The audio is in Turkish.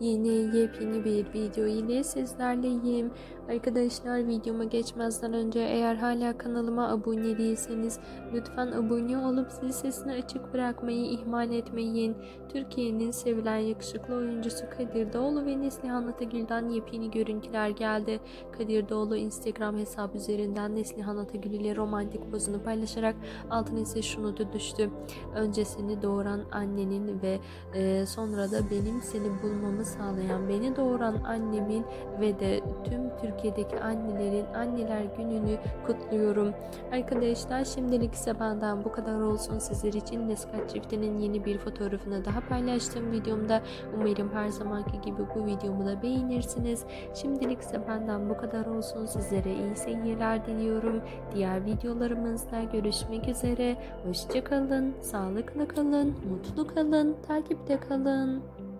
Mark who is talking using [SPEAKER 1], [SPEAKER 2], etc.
[SPEAKER 1] Yeni yepyeni bir video ile sizlerleyim. Arkadaşlar videoma geçmezden önce eğer hala kanalıma abone değilseniz lütfen abone olup zil sesini açık bırakmayı ihmal etmeyin. Türkiye'nin sevilen yakışıklı oyuncusu Kadir Doğulu ve Neslihan Atagül'den yepyeni görüntüler geldi. Kadir Doğulu Instagram hesabı üzerinden Neslihan Atagül ile romantik pozunu paylaşarak altına ise şunu da düştü. Önce seni doğuran annenin ve e, sonra da benim seni bulmamı sağlayan beni doğuran annemin ve de tüm Türkiye'deki annelerin anneler gününü kutluyorum. Arkadaşlar şimdilik ise benden bu kadar olsun. Sizler için Neskat çiftinin yeni bir fotoğrafını daha paylaştım videomda. Umarım her zamanki gibi bu videomu da beğenirsiniz. Şimdilik ise benden bu kadar olsun. Sizlere iyi seyirler diliyorum. Diğer videolarımızda görüşmek üzere. Hoşçakalın, sağlıklı kalın, mutlu kalın, takipte kalın.